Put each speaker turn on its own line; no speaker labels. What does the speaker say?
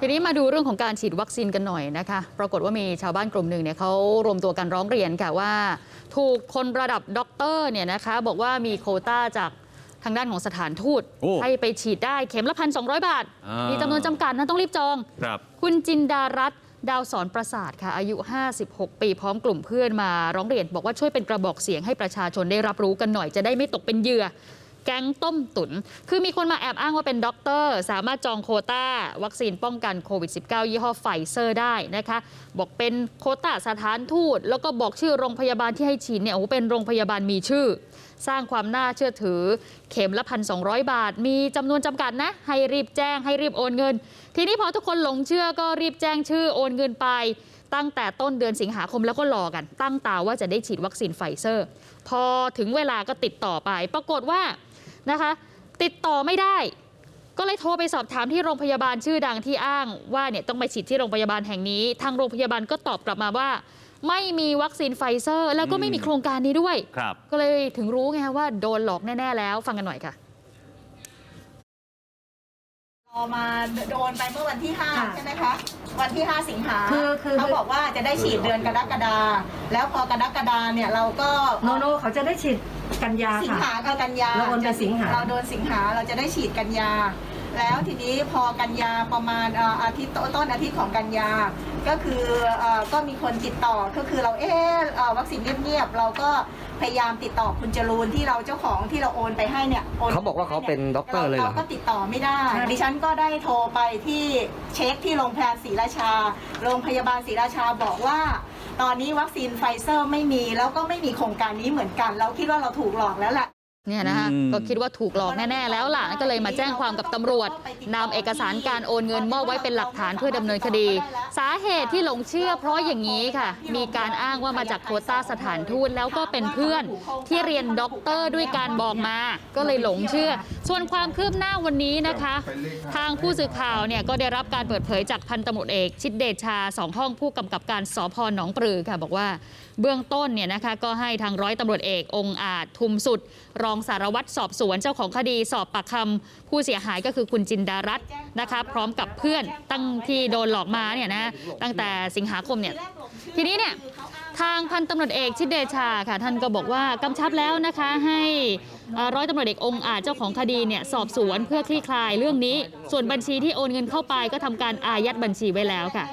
ทีนี้มาดูเรื่องของการฉีดวัคซีนกันหน่อยนะคะ ปรากฏว่ามีชาวบ้านกลุ่มหนึ่งเนี่ยเขารวมตัวกันร้องเรียนค่ะว่า ถูกคนระดับด็อกเตอร์เนี่ยนะคะบอกว่ามีโควต้าจากทางด้านของสถานทูต
โอ้
ให้ไปฉีดได้เข็มละพันสองบาท
อ่ามี
มีจำนวนจำกัดนะต้องรีบจอง
ครับ
คุณจินดารัตน์ดาวสอนประสาทค่ะ อายุ 56 ปีพร้อมกลุ่มเพื่อนมาร้องเรียน บอกว่าช่วยเป็นกระบอกเสียงให้ประชาชนได้รับรู้กันหน่อยจะได้ไม่ตกเป็นเหยื่อ แก๊งต้มตุน คือมีคนมาแอบอ้างว่าเป็นด็อกเตอร์ สามารถจองโคต้า วัคซีนป้องกันโควิด -19 ยี่ห้อไฟเซอร์ได้นะคะ บอกเป็นโคต้าสถานทูต แล้วก็บอกชื่อโรงพยาบาลที่ให้ฉีดเนี่ยโอ้โหเป็นโรงพยาบาลมีชื่อ สร้างความน่าเชื่อถือ เข็มละพันสองบาท มีจำนวนจำกัดนะ ให้รีบแจ้งให้รีบโอนเงิน ทีนี้พอทุกคนหลงเชื่อก็รีบแจ้งชื่อโอนเงินไปตั้งแต่ต้นเดือนสิงหาคมแล้วก็รอกัน ตั้งตาว่าจะได้ฉีดวัคซีนไฟเซอร์ พอถึงเวลาก็ติดต่อไป ปรากฏว่า นะคะ ติดต่อไม่ได้ ก็เลยโทรไปสอบถามที่โรงพยาบาลชื่อดังที่อ้างว่าเนี่ยต้องไปฉีดที่โรงพยาบาลแห่งนี้ ทางโรงพยาบาลก็ตอบกลับมาว่า ไม่มีวัคซีนไฟเซอร์ แล้วก็ไม่มีโครงการนี้ด้วย
ครับ
ก็เลยถึงรู้ไงคะว่าโดนหลอกแน่ ๆ แล้วฟังกันหน่อยค่ะ
ร อมาโดนไปเมื่อวันที่
ค่ะ
5ใช่ไหมคะ วันที่ 5 สิงหา
คือคือ
เขาบอกว่าจะได้ฉีดเดือนกรกฎาแล้วพอกรกฎาเนี่ยเราก็
โนโนเขาจะได้ฉีดกันยา
สิง
ค่ะ
หากับกันยา
เราโอนไปสิงหา
เราโดนสิงหาเราจะได้ฉีดกันยา แล้วทีนี้พอกันยาประมาณเอ่ออาทิตย์ต้นอาทิตย์ของกันยา ก็คือเอ่อก็มีคนติดต่อก็คือเราเออเอ่อวัคซีนเงียบๆเราก็พยายามติดต่อคุณจรูนที่เราเจ้าของที่เราโอนไปให้เนี่ยโน
เขาบอกว่าเขาเป็นด็อกเตอร์เลยเหรอ
เราก็ติดต่อไม่ได้ ดิฉันก็ได้โทรไปที่เช็คที่โรงพยาบาลศรีราชา โรงพยาบาลศรีราชาบอกว่าตอนนี้วัคซีนไฟเซอร์ไม่มีแล้วก็ไม่มีโครงการนี้เหมือนกัน เราคิดว่าเราถูกหลอกแล้วแหละ
เนี่ยนะคะ
อืม
ก็คิดว่าถูกหลอกแน่ๆแล้วล่ะก็เลยมาแจ้งความกับตำรวจนำเอกสารการโอนเงินมอบไว้เป็นหลักฐานเพื่อดำเนินคดี สาเหตุที่หลงเชื่อเพราะอย่างนี้ค่ะ มีการอ้างว่ามาจากโควต้าสถานทูตแล้วก็เป็นเพื่อนที่เรียนด็อกเตอร์ด้วยการบอกมา ก็เลยหลงเชื่อ ส่วนความคืบหน้าวันนี้นะคะ ทางผู้สื่อข่าวเนี่ยก็ได้รับการเปิดเผยจากพันตำรวจเอก ชิดเดชาสองห้องผู้กำกับการสพหนองปลือค่ะบอกว่าเบื้องต้นเนี่ยนะคะก็ให้ทางร้อยตำรวจเอกองค์อาจทุมสุดรองสารวัตรสอบสวนเจ้าของคดีสอบปากคำผู้เสียหายก็คือคุณจินดารัตน์นะคะพร้อมกับเพื่อนตั้งที่โดนหลอกมาเนี่ยนะตั้งแต่สิงหาคมเนี่ยทีนี้เนี่ยทางพันตำรวจเอกชิดเดชาค่ะ ท่านก็บอกว่ากำชับแล้วนะคะให้ร้อยตำรวจเอกองอาจเจ้าของคดีเนี่ยสอบสวนเพื่อคลี่คลายเรื่องนี้ ส่วนบัญชีที่โอนเงินเข้าไปก็ทำการอายัดบัญชีไว้แล้วค่ะ